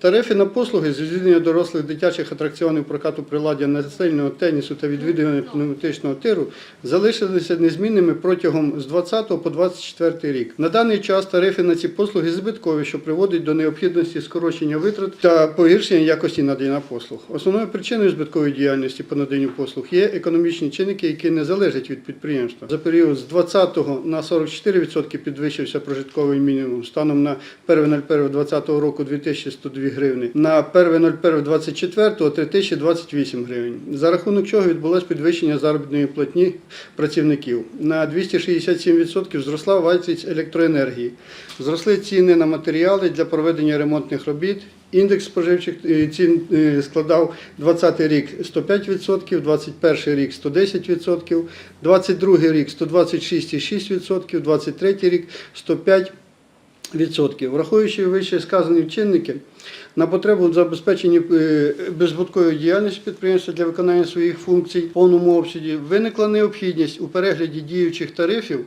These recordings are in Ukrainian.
Тарифи на послуги з відвідування дорослих дитячих атракціонів прокату приладдя настільного тенісу та відвідування пневматичного тиру залишилися незмінними протягом з 20 по 24 рік. На даний час тарифи на ці послуги збиткові, що приводить до необхідності скорочення витрат та погіршення якості надання послуг. Основною причиною збиткової діяльності по наданню послуг є економічні чинники, які не залежать від підприємства. За період з 20 на 44% підвищився прожитковий мінімум станом на 1.01.2020 року 2102 гривні, на 1.01.24 3028 гривень. За рахунок чого відбулось підвищення заробітної платні працівників. На 267% зросла вартість електроенергії. Зросли ціни на матеріали для проведення ремонтних робіт. Індекс споживчих е, цін е, складав 20 рік 105%, 21 рік 110%, 22 рік 126,6%, 23 рік 105%. Відсотків. Враховуючи вище сказані чинники, на потребу в забезпеченні е, беззбуткової діяльності підприємства для виконання своїх функцій в повному обсязі виникла необхідність у перегляді діючих тарифів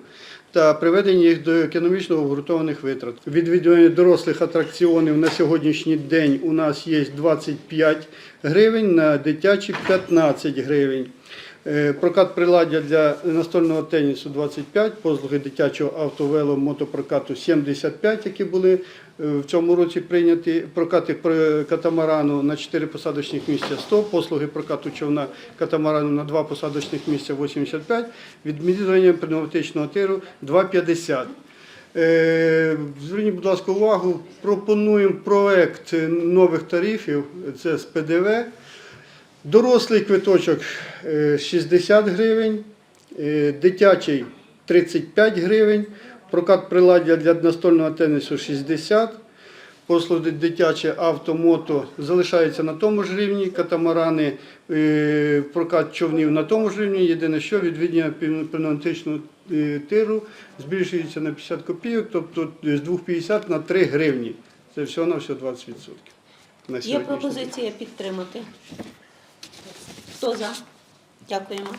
та приведенні їх до економічно обґрунтованих витрат. Відвідування дорослих атракціонів на сьогоднішній день у нас є 25 гривень, на дитячі 15 гривень. Е, Прокат приладдя для настольного тенісу 25, послуги дитячого автовело мотопрокату 75, які були е, в цьому році прийняті. Прокати катамарану на 4 посадочних місця 100, послуги прокату човна катамарану на 2 посадочних місця 85, відмінювання пневматичного тиру 2,50. Е, Зверніть, будь ласка, увагу, пропонуємо проект нових тарифів, це з ПДВ. Дорослий квиточок е, 60 гривень, е, дитячий 35 гривень, прокат приладдя для настольного тенісу 60, послуги дитяче автомото залишаються на тому ж рівні, катамарани, е, прокат човнів на тому ж рівні. Єдине, що пневматичного е, тиру збільшується на 50 копійок, тобто з 2,50 на 3 гривні. Це всього на все 20%. На Є пропозиція підтримати. Хто за? Дякуємо.